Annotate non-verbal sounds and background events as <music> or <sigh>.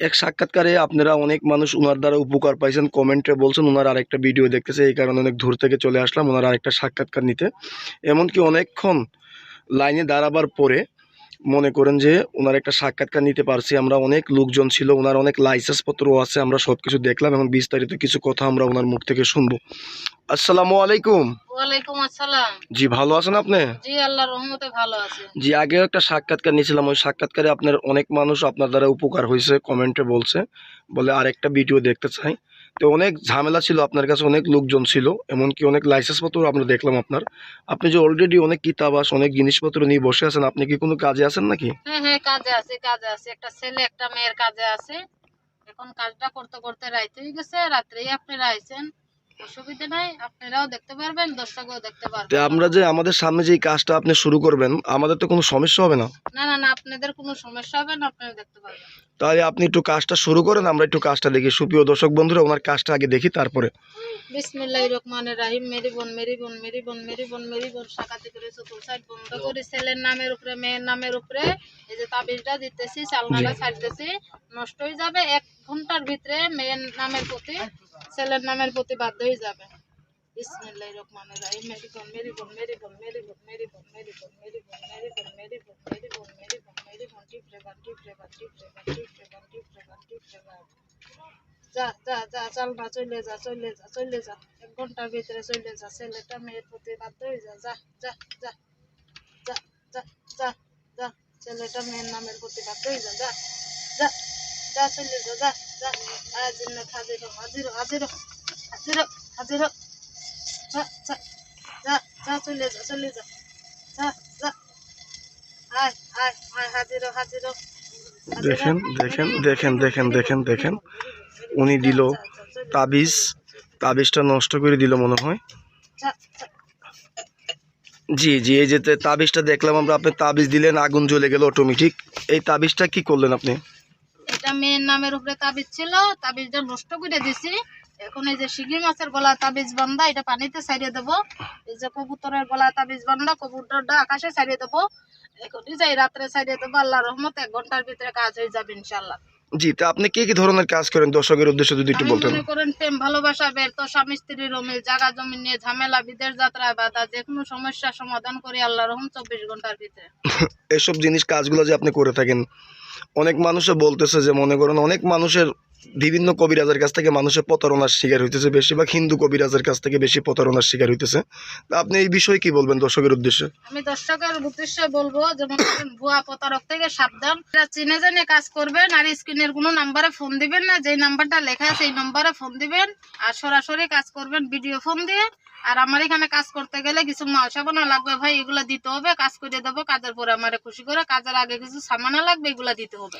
এক সাক্ষাৎকারে আপনারা অনেক মানুষ ওনার দ্বারা উপকার পাইছেন, কমেন্টে বলছেন ওনার আরেকটা ভিডিও দেখতেছে, এই কারণে অনেক দূর থেকে চলে আসলাম ওনার আরেকটা সাক্ষাৎকার নিতে। এমনকি অনেকক্ষণ লাইনে দাঁড়াবার পরে মনে করেন যে ওনার একটা সাক্ষাৎকার নিতে পারছি। আমরা অনেক লোকজন ছিল ওনার অনেক লাইসেন্স পত্রও আছে আমরা সব কিছু দেখলাম এবং বিস্তারিত কিছু কথা আমরা ওনার মুখ থেকে শুনব। আসসালামু আলাইকুম। ওয়ালাইকুম আসসালাম। জি ভালো আছেন আপনি? জি আল্লাহর রহমতে ভালো আছে। জি আগেও একটা সাক্ষাৎকার নিয়েছিলাম। ওই সাক্ষাৎকারে আপনার অনেক মানুষ আপনার দ্বারা উপকার হয়েছে কমেন্টে বলছে। বলে আরেকটা ভিডিও দেখতে চাই। তো অনেক ঝামেলা ছিল আপনার কাছে, অনেক লোকজন ছিল, এমনকি অনেক লাইসেন্স পত্র আমরা দেখলাম আপনার। আপনি যে অলরেডি অনেক কিতাবাস অনেক জিনিসপত্র নিয়ে বসে আছেন, আপনি কি কোনো কাজে আছেন নাকি? হ্যাঁ হ্যাঁ কাজে আছে কাজে আছে। একটা ছেলে, একটা মেয়ের কাজে আছে। এখন কাজটা করতে করতে রাইতে গেছে, রাত্রেই আপনি আইছেন অসুবিধা নাই আপনারাও দেখতে পারবেন দর্শকও দেখতে পারবেন। আমরা যে আমাদের সামনে যে কাজটা আপনি শুরু করবেন আমাদের তো কোনো সমস্যা হবে না? না না না আপনাদের কোনো সমস্যা হবে না আপনারা দেখতে পারবেন। তাহলে আপনি একটু কাজটা শুরু করেন আমরা একটু কাজটা দেখি। সুপ্রিয় দর্শক বন্ধুরা ওনার কাজটা আগে দেখি তারপরে। বিসমিল্লাহির রহমানির রহিম মেরি বোন মেরি বোন মেরি বোন মেরি বোন মেরি বোন শাখাতে করে চতুর সাইড বন্ধ করে ছেলের নামের উপরে মেয়ের নামের উপরে এই যে তাবিজটা দিতেছি চালনাটা ছাড়তেছি নষ্ট হয়ে যাবে এক ঘণ্টার ভিতরে মেয়ের নামের প্রতি ছেলের নামের প্রতি বাধ্য হয়ে যাবে বিসমিল্লাহির রহমানির রহিম মেরি বোন মেরি বোন মেরি বোন মেরি বোন মেরি বোন মেরি বোন মেরি বোন মেরি বোন মেরি বোন মেরি বোন মেরি বোন মেরি বোন টিপ রে বান টিপ রে বান টিপ রে বান টিপ রে বান টিপ রে বান টিপ রে বান যা যা যা চল না চলে যা চলে যা চলে যা এক ঘণ্টার ভিতরে চলে যা ছেলেটা মেয়ের প্রতি বাধ্য হয়ে যা যা যা যা যা যা যা যা ছেলেটা মেয়ের নামের প্রতি বাধ্য হয়ে যা যা যা দেখেন দেখেন দেখেন দেখেন দেখেন দেখেন। উনি দিল তাবিজ। তাবিজটা নষ্ট করে দিল মনে হয়। জি জি, এই যে তাবিজটা দেখলাম আমরা, আপনি তাবিজ দিলেন, আগুন জ্বলে গেল অটোমেটিক এই তাবিজটা কি করলেন আপনি? মেয়ের নামের উপরে তাবিজ ছিল, তাবিজটা নষ্ট করে দিছি। এখন এই যে শিগি মাছের গলা তাবিজ বান্ধা, এটা পানিতে সারিয়ে দেবো। এই যে কবুতরের গলা তাবিজ বান্ধা, কবুতরটা আকাশে সারিয়ে দেবো। এখন এই যে রাত্রে ছাড়িয়ে দেবো আল্লাহ রহমত এক ঘণ্টার ভিতরে কাজ হয়ে যাবে ইনশাল্লাহ জি তা আপনি কি কি ধরনের কাজ করেন? দর্শকের উদ্দেশ্যে যদি একটু বলতেন। মনে করেন প্রেম ভালোবাসা ব্যর্থ স্বামী স্ত্রীর অমিল জায়গা জমি নিয়ে ঝামেলা বিদেশ যাত্রায় বাধা যে কোনো সমস্যার সমাধান করি আল্লাহ রহম চব্বিশ ঘণ্টার ভিতরে। <laughs> এসব জিনিস কাজগুলো যে আপনি করে থাকেন অনেক মানুষে বলতেছে যে মনে করেন অনেক মানুষের বিভিন্ন কবিরাজের কাছ থেকে মানুষের প্রতারণার শিকার হইতেছে, বেশিরভাগ হিন্দু কবিরাজের কাছ থেকে বেশি প্রতারণার শিকার হইতেছে। আপনি এই বিষয়ে কি বলবেন দর্শকের উদ্দেশ্যে? আমি দর্শকের উদ্দেশ্যে বলব, যেমন ভুয়া প্রতারক থেকে সাবধান। চিনে জেনে কাজ করবেন আর স্ক্রিনের কোনো নাম্বারে ফোন দিবেন না, যেই নাম্বারটা লেখা আছে সেই নাম্বারে ফোন দিবেন আর সরাসরি কাজ করবেন ভিডিও ফোন দিয়ে। আর আমার এখানে কাজ করতে গেলে কিছু মাল সাবানা লাগবে, ভাই, এগুলো দিতে হবে, কাজ করে দেবো, কাজের পরে আমার খুশি করে, কাজের আগে কিছু সামানা লাগবে, এগুলো দিতে হবে।